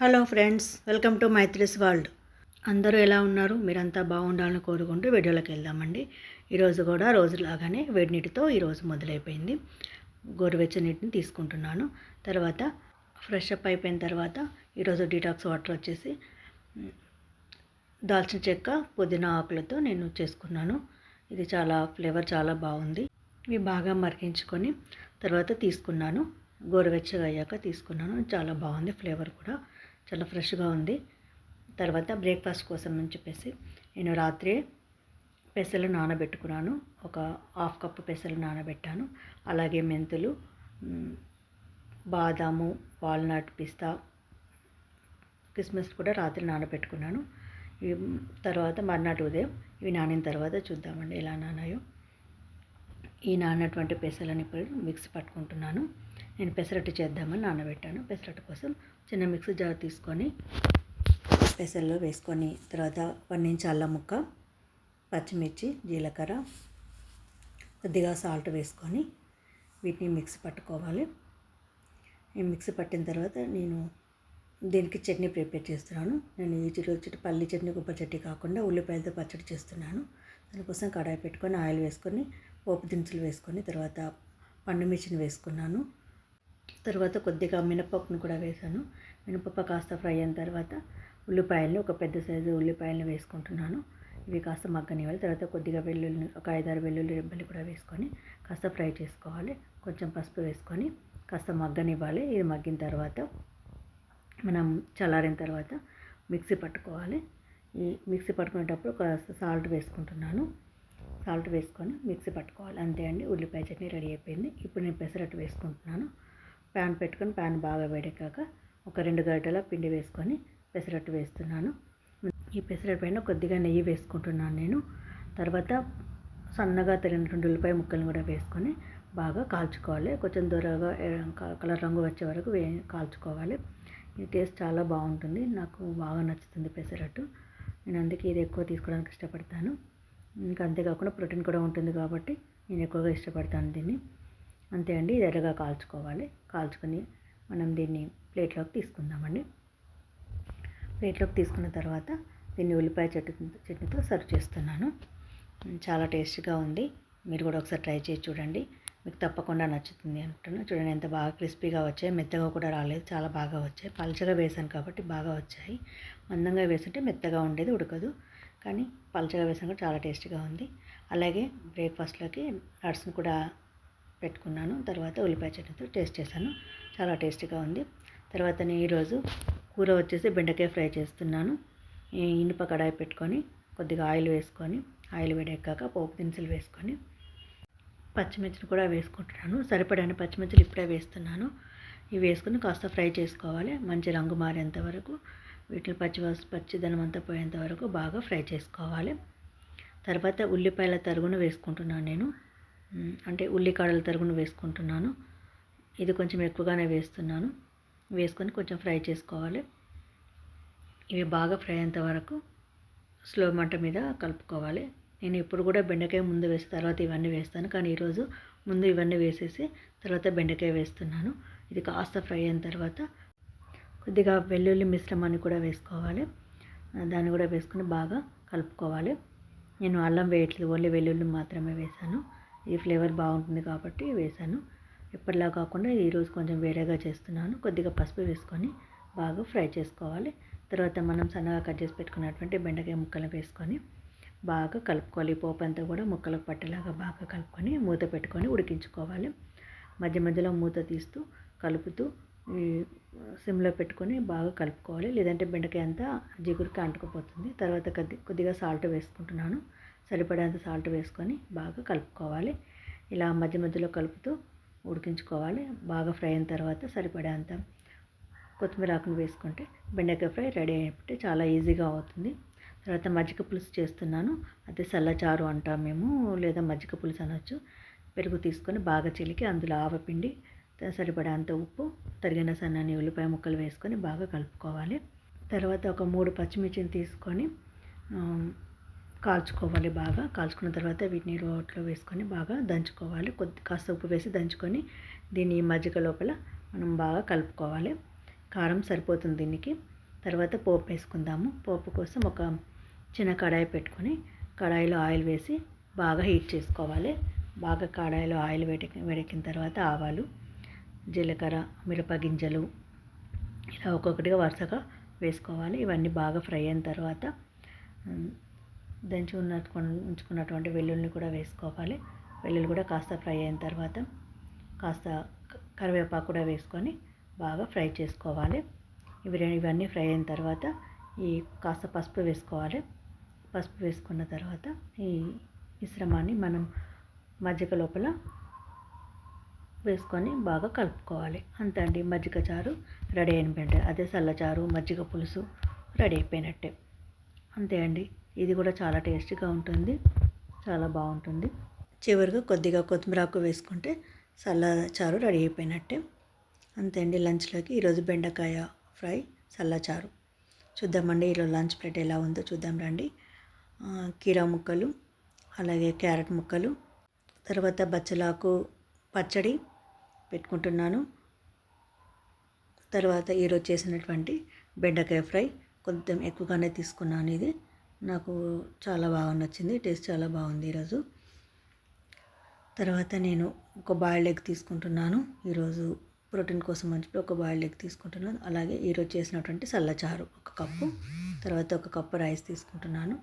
Hello friends welcome to Maithri's world. అందరూ ఎలా ఉన్నారు? మీరంతా బాగుండాలని కోరుకుంటూ వీడియోలోకి వెళ్దామండి. ఈరోజు కూడా రోజులాగానే వేడి నీటితో ఈరోజు మొదలైపోయింది. గోరువెచ్చని నీటిని తీసుకుంటున్నాను. తర్వాత ఫ్రెష్ అప్ అయిపోయిన తర్వాత ఈరోజు డీటాక్స్ వాటర్ వచ్చేసి దాల్చిన చెక్క పుదీనా ఆకులతో నేను చేసుకున్నాను. ఇది చాలా ఫ్లేవర్ చాలా బాగుంది. ఇవి బాగా మరిగించుకొని తర్వాత తీసుకున్నాను. గోరువెచ్చగా అయ్యాక తీసుకున్నాను. చాలా బాగుంది ఫ్లేవర్ కూడా. చాలా ఫ్రెష్గా ఉంది. తర్వాత బ్రేక్ఫాస్ట్ కోసం అని చెప్పేసి నేను రాత్రి పెసలు నానబెట్టుకున్నాను. ఒక హాఫ్ కప్పు పెసలు నానబెట్టాను. అలాగే మెంతులు బాదాము వాల్నట్ పిస్తా కిస్మిస్ కూడా రాత్రి నానబెట్టుకున్నాను. తర్వాత మర్నాటి ఉదయం ఇవి నానిన తర్వాత చూద్దామండి ఎలా నానాయో. ఈ నానటువంటి పెసలని ఇప్పుడు మిక్సీ పట్టుకుంటున్నాను. నేను పెసరట్టు చేద్దామని నానబెట్టాను. పెసరట్టు కోసం చిన్న మిక్సీ జార్ తీసుకొని పెసల్లో వేసుకొని తర్వాత వన్ ఇంచ్ అల్లం ముక్క పచ్చిమిర్చి జీలకర్ర కొద్దిగా సాల్ట్ వేసుకొని వీటిని మిక్సీ పట్టుకోవాలి. ఈ మిక్సీ పట్టిన తర్వాత నేను దీనికి చట్నీ ప్రిపేర్ చేస్తున్నాను. నేను ఈ చిరు వచ్చి పల్లి చట్నీ కొబ్బరి చట్నీ కాకుండా ఉల్లిపాయలతో పచ్చడి చేస్తున్నాను. దానికోసం కడాయి పెట్టుకొని ఆయిల్ వేసుకొని పోపు దినుసులు వేసుకొని తర్వాత పండు మిర్చిని వేసుకున్నాను. తర్వాత కొద్దిగా మినపప్పును కూడా వేసాను. మినపప్పు కాస్త ఫ్రై అయిన తర్వాత ఉల్లిపాయలను ఒక పెద్ద సైజు ఉల్లిపాయలను వేసుకుంటున్నాను. ఇవి కాస్త మగ్గనివ్వాలి. తర్వాత కొద్దిగా వెల్లుల్లి ఒక ఐదారు వెల్లుల్లి రెబ్బలు కూడా వేసుకొని కాస్త ఫ్రై చేసుకోవాలి. కొంచెం పసుపు వేసుకొని కాస్త మగ్గనివ్వాలి. ఇది మగ్గిన తర్వాత మనం చల్లారిన తర్వాత మిక్సీ పట్టుకోవాలి. ఈ మిక్సీ పట్టుకునేటప్పుడు కాస్త సాల్ట్ వేసుకుంటున్నాను. సాల్ట్ వేసుకొని మిక్సీ పట్టుకోవాలి. అంతే అండి. ఉల్లిపాయ చట్నీ రెడీ అయిపోయింది. ఇప్పుడు నేను పెసరట్టు వేసుకుంటున్నాను. ప్యాన్ పెట్టుకొని ప్యాన్ బాగా వేడెక్కాక ఒక రెండు గరిటెల పిండి వేసుకొని పెసరట్టు వేస్తున్నాను. ఈ పెసరట్టు పైన కొద్దిగా నెయ్యి వేసుకుంటున్నాను నేను. తర్వాత సన్నగా తరిగినటువంటి ఉల్లిపాయ ముక్కలను కూడా వేసుకొని బాగా కాల్చుకోవాలి. కొంచెం దూరగా కలర్ రంగు వచ్చే వరకు వే కాల్చుకోవాలి. ఈ టేస్ట్ చాలా బాగుంటుంది. నాకు బాగా నచ్చుతుంది పెసరట్టు. నేను అందుకే ఇది ఎక్కువ తీసుకోవడానికి ఇష్టపడతాను. ఇంకా అంతేకాకుండా ప్రోటీన్ కూడా ఉంటుంది కాబట్టి నేను ఎక్కువగా ఇష్టపడతాను దీన్ని. అంతే అండి ఇది ఎర్రగా కాల్చుకోవాలి. కాల్చుకొని మనం దీన్ని ప్లేట్లోకి తీసుకుందామండి. ప్లేట్లోకి తీసుకున్న తర్వాత దీన్ని ఉల్లిపాయ చట్నీ చట్నీతో సర్వ్ చేస్తున్నాను. చాలా టేస్టీగా ఉంది. మీరు కూడా ఒకసారి ట్రై చేసి చూడండి. మీకు తప్పకుండా నచ్చుతుంది అంటున్నాను చూడండి ఎంత బాగా క్రిస్పీగా వచ్చాయి. మెత్తగా కూడా రాలేదు. చాలా బాగా వచ్చాయి. పలచగా వేసాను కాబట్టి బాగా వచ్చాయి. మందంగా వేసుంటే మెత్తగా ఉండేది ఉడకదు. కానీ పలచగా వేసాను కూడా చాలా టేస్టీగా ఉంది. అలాగే బ్రేక్ఫాస్ట్లోకి నట్స్ని కూడా పెట్టుకున్నాను. తర్వాత ఉల్లిపాయ చట్నీతో టేస్ట్ చేశాను. చాలా టేస్టీగా ఉంది. తర్వాత నేను ఈరోజు కూర వచ్చేసి బెండకాయ ఫ్రై చేస్తున్నాను. ఇనుప కడాయి పెట్టుకొని కొద్దిగా ఆయిల్ వేసుకొని ఆయిల్ వేడెక్కాక పోపు దినుసులు వేసుకొని పచ్చిమిర్చిని కూడా వేసుకుంటున్నాను. సరిపడాని పచ్చిమిర్చిలు ఇప్పుడే వేస్తున్నాను. ఇవి వేసుకుని కాస్త ఫ్రై చేసుకోవాలి. మంచి రంగు మారేంత వరకు వీటిని పచ్చి పచ్చిదనం అంతా పోయేంత వరకు బాగా ఫ్రై చేసుకోవాలి. తర్వాత ఉల్లిపాయల తరుగును వేసుకుంటున్నాను నేను. అంటే ఉల్లికాడల తరుగును వేసుకుంటున్నాను. ఇది కొంచెం ఎక్కువగానే వేస్తున్నాను. వేసుకొని కొంచెం ఫ్రై చేసుకోవాలి. ఇవి బాగా ఫ్రై అయ్యేంత వరకు స్లో మంట మీద కలుపుకోవాలి. నేను ఇప్పుడు కూడా బెండకాయ ముందు వేసి తర్వాత ఇవన్నీ వేస్తాను. కానీ ఈరోజు ముందు ఇవన్నీ వేసేసి తర్వాత బెండకాయ వేస్తున్నాను. ఇది కాస్త ఫ్రై అయిన తర్వాత కొద్దిగా వెల్లుల్లి మిశ్రమాన్ని కూడా వేసుకోవాలి. దాన్ని కూడా వేసుకొని బాగా కలుపుకోవాలి. నేను అల్లం వేయట్లేదు. ఓన్లీ వెల్లుల్లి మాత్రమే వేశాను. ఈ ఫ్లేవర్ బాగుంటుంది కాబట్టి వేశాను. ఎప్పటిలా కాకుండా ఈరోజు కొంచెం వేరేగా చేస్తున్నాను. కొద్దిగా పసుపు వేసుకొని బాగా ఫ్రై చేసుకోవాలి. తర్వాత మనం సన్నగా కట్ చేసి పెట్టుకున్నటువంటి బెండకాయ ముక్కలు వేసుకొని బాగా కలుపుకోవాలి. పోపు అంతా కూడా ముక్కలకు పట్టేలాగా బాగా కలుపుకొని మూత పెట్టుకొని ఉడికించుకోవాలి. మధ్య మధ్యలో మూత తీస్తూ కలుపుతూ ఈ సిమ్లో పెట్టుకొని బాగా కలుపుకోవాలి. లేదంటే బెండకాయ అంతా జిగురుకి అంటుకుపోతుంది. తర్వాత కొద్ది కొద్దిగా సాల్ట్ వేసుకుంటున్నాను. సరిపడేంత సాల్ట్ వేసుకొని బాగా కలుపుకోవాలి. ఇలా మధ్య మధ్యలో కలుపుతూ ఉడికించుకోవాలి. బాగా ఫ్రై అయిన తర్వాత సరిపడేంత కొత్తిమీర ఆకును వేసుకుంటే బెండకాయ ఫ్రై రెడీ అయిపోతే చాలా ఈజీగా అవుతుంది. తర్వాత మజ్జిగ పులుసు చేస్తున్నాను. అదే చల్లచారు అంటాం మేము లేదా మజ్జిగ పులుసు అనొచ్చు. పెరుగు తీసుకొని బాగా చిలికి అందులో ఆవపిండి సరిపడేంత ఉప్పు తరిగిన సన్నని ఉల్లిపాయ ముక్కలు వేసుకొని బాగా కలుపుకోవాలి. తర్వాత ఒక మూడు పచ్చిమిర్చిని తీసుకొని కాల్చుకోవాలి బాగా. కాల్చుకున్న తర్వాత వీటిని రోట్లో వేసుకొని బాగా దంచుకోవాలి. కొద్ది కాస్త ఉప్పు వేసి దంచుకొని దీన్ని మజ్జిగ లోపల మనం బాగా కలుపుకోవాలి. కారం సరిపోతుంది దీనికి. తర్వాత పోపు వేసుకుందాము. పోపు కోసం ఒక చిన్న కడాయి పెట్టుకొని కడాయిలో ఆయిల్ వేసి బాగా హీట్ చేసుకోవాలి. బాగా కడాయిలో ఆయిల్ వేడెక్కి వేడెక్కిన తర్వాత ఆవాలు జీలకర్ర మిరప గింజలు ఇలా ఒక్కొక్కటిగా వరుసగా వేసుకోవాలి. ఇవన్నీ బాగా ఫ్రై అయిన తర్వాత దంచి ఉన్న ఉంచుకున్నటువంటి వెల్లుల్ని కూడా వేసుకోవాలి. వెల్లుల్లి కూడా కాస్త ఫ్రై అయిన తర్వాత కాస్త కరివేపాకు కూడా వేసుకొని బాగా ఫ్రై చేసుకోవాలి. ఇవి ఇవన్నీ ఫ్రై అయిన తర్వాత ఈ కాస్త పసుపు వేసుకోవాలి. పసుపు వేసుకున్న తర్వాత ఈ మిశ్రమాన్ని మనం మజ్జిగ లోపల వేసుకొని బాగా కలుపుకోవాలి. అంతే అండి. మజ్జిగ చారు రెడీ అయిన అదే చల్లచారు మజ్జిగ పులుసు రెడీ అయిపోయినట్టే. అంతే అండి. ఇది కూడా చాలా టేస్టీగా ఉంటుంది. చాలా బాగుంటుంది. చివరిగా కొద్దిగా కొత్తిమీర ఆకు వేసుకుంటే చల్ల చారు రెడీ అయిపోయినట్టే. అంతే అండి లంచ్లోకి. ఈరోజు బెండకాయ ఫ్రై చల్లచారు చూద్దామండి ఈరోజు లంచ్ ప్లేట్ ఎలా ఉందో చూద్దాం రండి. కీరా ముక్కలు అలాగే క్యారెట్ ముక్కలు తర్వాత బచ్చలాకు పచ్చడి పెట్టుకుంటున్నాను. తర్వాత ఈరోజు చేసినటువంటి బెండకాయ ఫ్రై కొంచెం ఎక్కువగానే తీసుకున్నాను ఇది నాకు చాలా బాగా నచ్చింది టేస్ట్ చాలా బాగుంది ఈరోజు. తర్వాత నేను ఒక బాయిల్డ్ ఎగ్ తీసుకుంటున్నాను. ఈరోజు ప్రోటీన్ కోసం అని చెప్పి ఒక బాయిల్డ్ ఎగ్ తీసుకుంటున్నాను. అలాగే ఈరోజు చేసినటువంటి చల్లచారు ఒక కప్పు తర్వాత ఒక కప్పు రైస్ తీసుకుంటున్నాను.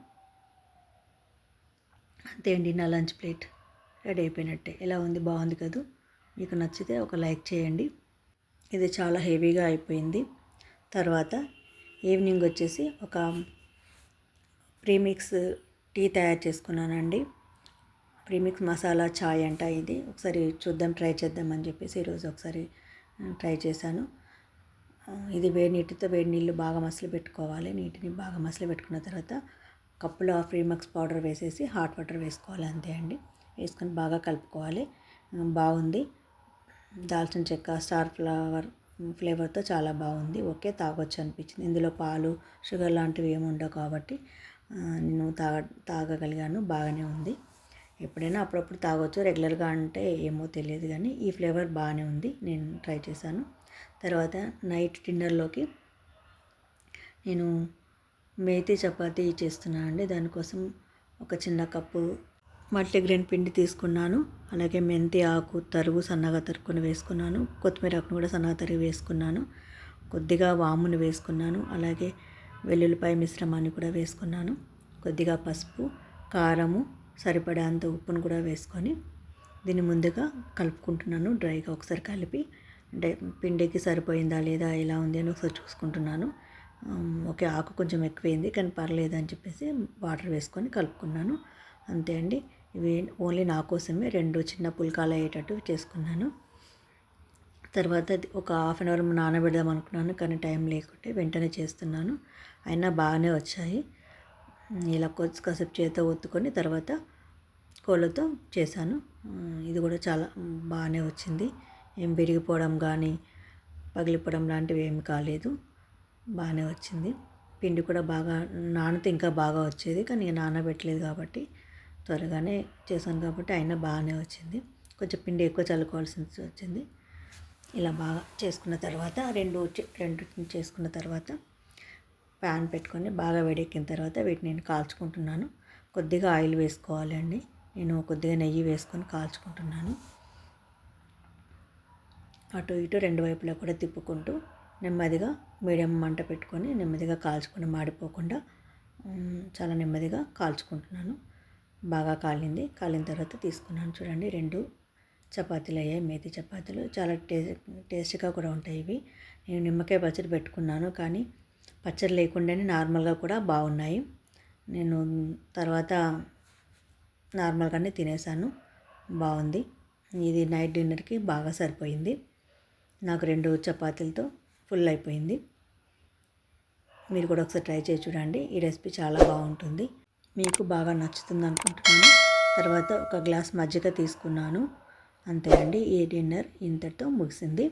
అంతే అండి నా లంచ్ ప్లేట్. రెడీ అయిపోయినట్టే. ఎలా ఉంది? బాగుంది కదూ? మీకు నచ్చితే ఒక లైక్ చేయండి. ఇది చాలా హెవీగా అయిపోయింది. తర్వాత ఈవినింగ్ వచ్చేసి ఒక ప్రీమిక్స్ టీ తయారు చేసుకున్నానండి. ప్రీమిక్స్ మసాలా చాయ్ అంట ఇది. ఒకసారి చూద్దాం ట్రై చేద్దామని చెప్పేసి ఈరోజు ఒకసారి ట్రై చేశాను. ఇది వేడి నీటితో వేడి నీళ్ళు బాగా మసలు పెట్టుకోవాలి. నీటిని బాగా మసలు పెట్టుకున్న తర్వాత కప్పులో ఆ ఫ్రీమక్స్ పౌడర్ వేసేసి హాట్ వాటర్ వేసుకోవాలి అంతే అండి. వేసుకొని బాగా కలుపుకోవాలి. బాగుంది. దాల్చిన చెక్క స్టార్ ఫ్లవర్ ఫ్లేవర్తో చాలా బాగుంది. ఓకే తాగొచ్చు అనిపించింది ఇందులో పాలు షుగర్ లాంటివి ఏమి ఉండవు కాబట్టి నేను తాగ తాగగలిగాను. బాగానే ఉంది. ఎప్పుడైనా అప్పుడప్పుడు తాగొచ్చు. రెగ్యులర్గా అంటే ఏమో తెలియదు కానీ ఈ ఫ్లేవర్ బాగానే ఉంది. నేను ట్రై చేశాను. తర్వాత నైట్ డిన్నర్లోకి నేను మేతి చపాతీ చేస్తున్నాను అండి దానికోసం ఒక చిన్న కప్పు మల్టీగ్రెయిన్ పిండి తీసుకున్నాను. అలాగే మెంతి ఆకు తరుగు సన్నగా తరుక్కుని వేసుకున్నాను. కొత్తిమీర ఆకును కూడా సన్నగా తరిగి వేసుకున్నాను. కొద్దిగా వామును వేసుకున్నాను. అలాగే వెల్లుల్లిపాయ మిశ్రమాన్ని కూడా వేసుకున్నాను. కొద్దిగా పసుపు కారము సరిపడేంత ఉప్పును కూడా వేసుకొని దీన్ని ముందుగా కలుపుకుంటున్నాను. డ్రైగా ఒకసారి కలిపి అంటే పిండికి సరిపోయిందా లేదా ఎలా ఉంది అని ఒకసారి చూసుకుంటున్నాను. ఓకే ఆకు కొంచెం ఎక్కువైంది కానీ పర్లేదు అని చెప్పేసి వాటర్ వేసుకొని కలుపుకున్నాను. అంతే అండి. ఇవి ఓన్లీ నా కోసమే రెండు చిన్న పుల్కాలు అయ్యేటట్టు చేసుకున్నాను. తర్వాత ఒక హాఫ్ అన్ అవర్ నానబెడదాం అనుకున్నాను కానీ టైం లేకుంటే వెంటనే చేస్తున్నాను. అయినా బాగానే వచ్చాయి. ఇలా కొద్ది కాసేపు చేత ఒత్తుకొని తర్వాత కోళ్ళతో చేశాను. ఇది కూడా చాలా బాగానే వచ్చింది. ఏం విరిగిపోవడం కానీ పగిలిపోవడం లాంటివి ఏమి కాలేదు. బాగానే వచ్చింది. పిండి కూడా బాగా నానితే ఇంకా బాగా వచ్చేది కానీ నానబెట్టలేదు కాబట్టి త్వరగానే చేశాను కాబట్టి అయినా బాగానే వచ్చింది. కొంచెం పిండి ఎక్కువ చల్లుకోవాల్సి వచ్చింది. ఇలా బాగా చేసుకున్న తర్వాత రెండు రెండు చేసుకున్న తర్వాత ప్యాన్ పెట్టుకొని బాగా వేడెక్కిన తర్వాత వీటిని నేను కాల్చుకుంటున్నాను. కొద్దిగా ఆయిల్ వేసుకోవాలండి నేను కొద్దిగా నెయ్యి వేసుకొని కాల్చుకుంటున్నాను. అటు ఇటు రెండు వైపులా కూడా తిప్పుకుంటూ నెమ్మదిగా మీడియం మంట పెట్టుకొని నెమ్మదిగా కాల్చుకొని మాడిపోకుండా చాలా నెమ్మదిగా కాల్చుకుంటున్నాను. బాగా కాలింది. కాలిన తర్వాత తీసుకున్నాను. చూడండి రెండు చపాతీలు అయ్యాయి. మేతి చపాతీలు. చాలా టే టేస్టీగా కూడా ఉంటాయి ఇవి. నేను నిమ్మకాయ పచ్చడి పెట్టుకున్నాను. కానీ పచ్చడి లేకుండానే నార్మల్గా కూడా బాగున్నాయి. నేను తర్వాత నార్మల్గానే తినేసాను. బాగుంది. ఇది నైట్ డిన్నర్కి బాగా సరిపోయింది. నాకు రెండు చపాతీలతో ఫుల్ అయిపోయింది. మీరు కూడా ఒకసారి ట్రై చేసి చూడండి. ఈ రెసిపీ చాలా బాగుంటుంది. మీకు బాగా నచ్చుతుంది అనుకుంటున్నాను తర్వాత ఒక గ్లాస్ మజ్జిగ తీసుకున్నాను. అంతే అండి ఈ డిన్నర్ ఇంతటితో ముగిసింది.